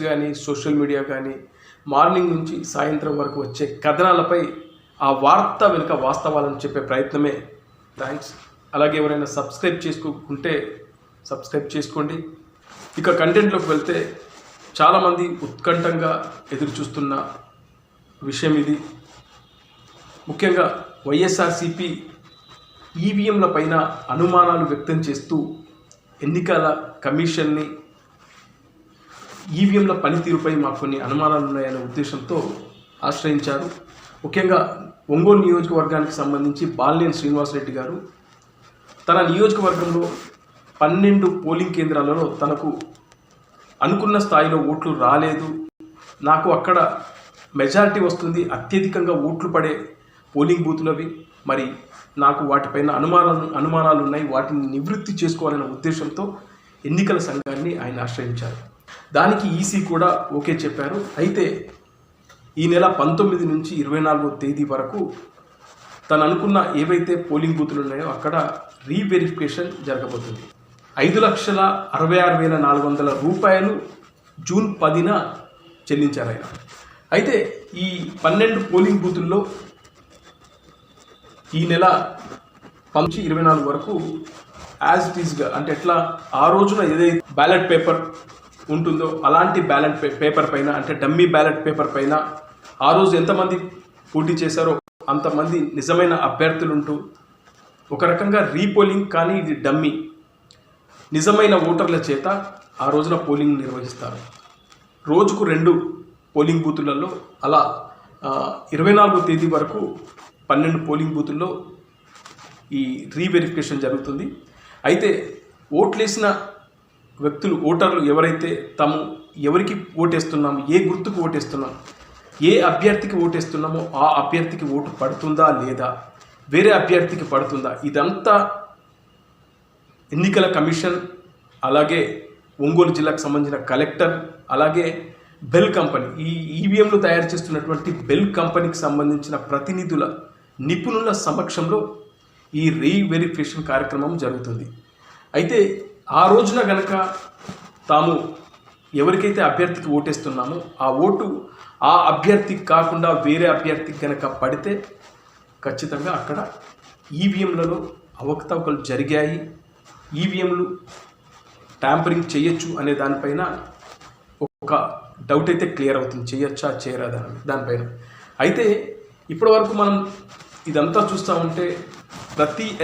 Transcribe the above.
కానీ social media కానీ morning నుంచి సాయంత్రం వరకు వచ్చే కథనాలపై ఆ వార్త వెనుక వాస్తవాలను చెప్పే ప్రయత్నమే. థ్యాంక్స్. అలాగే ఎవరైనా సబ్స్క్రైబ్ చేసుకోకుంటే సబ్స్క్రైబ్ చేసుకోండి. ఇక కంటెంట్లోకి వెళ్తే చాలామంది ఉత్కంఠంగా ఎదురు చూస్తున్న విషయం ఇది. ముఖ్యంగా వైఎస్ఆర్సిపి ఈవీఎంల పైన అనుమానాలు వ్యక్తం చేస్తూ ఎన్నికల కమిషన్ని ఈవీఎంల పనితీరుపై మాకు కొన్ని అనుమానాలు ఉన్నాయనే ఉద్దేశంతో ఆశ్రయించారు. ముఖ్యంగా ఒంగోలు నియోజకవర్గానికి సంబంధించి బాలినేని శ్రీనివాసరెడ్డి గారు తన నియోజకవర్గంలో పన్నెండు పోలింగ్ కేంద్రాలలో తనకు అనుకున్న స్థాయిలో ఓట్లు రాలేదు. నాకు అక్కడ మెజారిటీ వస్తుంది. అత్యధికంగా ఓట్లు పడే పోలింగ్ బూతులవి. మరి నాకు వాటిపైన అనుమానాలు అనుమానాలు ఉన్నాయి. వాటిని నివృత్తి చేసుకోవాలనే ఉద్దేశంతో ఎన్నికల సంఘాన్ని ఆయన ఆశ్రయించారు. దానికి ఈసీ కూడా ఓకే చెప్పారు. అయితే ఈ నెల పంతొమ్మిది నుంచి ఇరవై నాలుగో తేదీ వరకు తను అనుకున్న ఏవైతే పోలింగ్ బూతులు ఉన్నాయో అక్కడ రీవెరిఫికేషన్ జరగబోతుంది. ఐదు లక్షల అరవై ఆరు వేల నాలుగు వందల రూపాయలు జూన్ పదిన చెల్లించారు ఆయన. అయితే ఈ పన్నెండు పోలింగ్ బూతుల్లో ఈ నెల పంచి ఇరవై నాలుగు వరకు యాజ్ ఇట్ ఈస్గా అంటే ఎట్లా ఆ రోజున ఏదైతే బ్యాలెట్ పేపర్ ఉంటుందో అలాంటి బ్యాలెట్ పేపర్ పైన అంటే డమ్మీ బ్యాలెట్ పేపర్ పైన ఆ రోజు ఎంతమంది పోటీ చేశారో అంతమంది నిజమైన అభ్యర్థులు ఉంటూ ఒక రకంగా రీపోలింగ్ కానీ ఇది డమ్మీ. నిజమైన ఓటర్ల చేత ఆ రోజున పోలింగ్ నిర్వహిస్తారు. రోజుకు రెండు పోలింగ్ బూతులలో అలా ఇరవై నాలుగో తేదీ వరకు పన్నెండు పోలింగ్ బూతుల్లో ఈ రీవెరిఫికేషన్ జరుగుతుంది. అయితే ఓట్లేసిన వ్యక్తులు ఓటర్లు ఎవరైతే తాము ఎవరికి ఓటేస్తున్నాము ఏ గుర్తుకు ఓటేస్తున్నాం ఏ అభ్యర్థికి ఓటేస్తున్నామో ఆ అభ్యర్థికి ఓటు పడుతుందా లేదా వేరే అభ్యర్థికి పడుతుందా ఇదంతా ఎన్నికల కమిషన్ అలాగే ఒంగోలు జిల్లాకు సంబంధించిన కలెక్టర్ అలాగే బెల్ కంపెనీ ఈ ఈవీఎంలు తయారు చేస్తున్నటువంటి బెల్ కంపెనీకి సంబంధించిన ప్రతినిధుల నిపుణుల సమక్షంలో ఈ రీవెరిఫికేషన్ కార్యక్రమం జరుగుతుంది. అయితే ఆ రోజున గనక తాము ఎవరికైతే అభ్యర్థికి ఓటేస్తున్నామో ఆ ఓటు ఆ అభ్యర్థికి కాకుండా వేరే అభ్యర్థికి కనుక పడితే ఖచ్చితంగా అక్కడ ఈవీఎంలలో అవకతవకలు జరిగాయి. ఈవీఎంలు ట్యాంపరింగ్ చేయొచ్చు అనే దానిపైన ఒక డౌట్ అయితే క్లియర్ అవుతుంది. చేయొచ్చా? చేయరాదా? దానిపైన. అయితే ఇప్పటివరకు మనం ఇదంతా చూస్తూ ఉంటే ప్రతి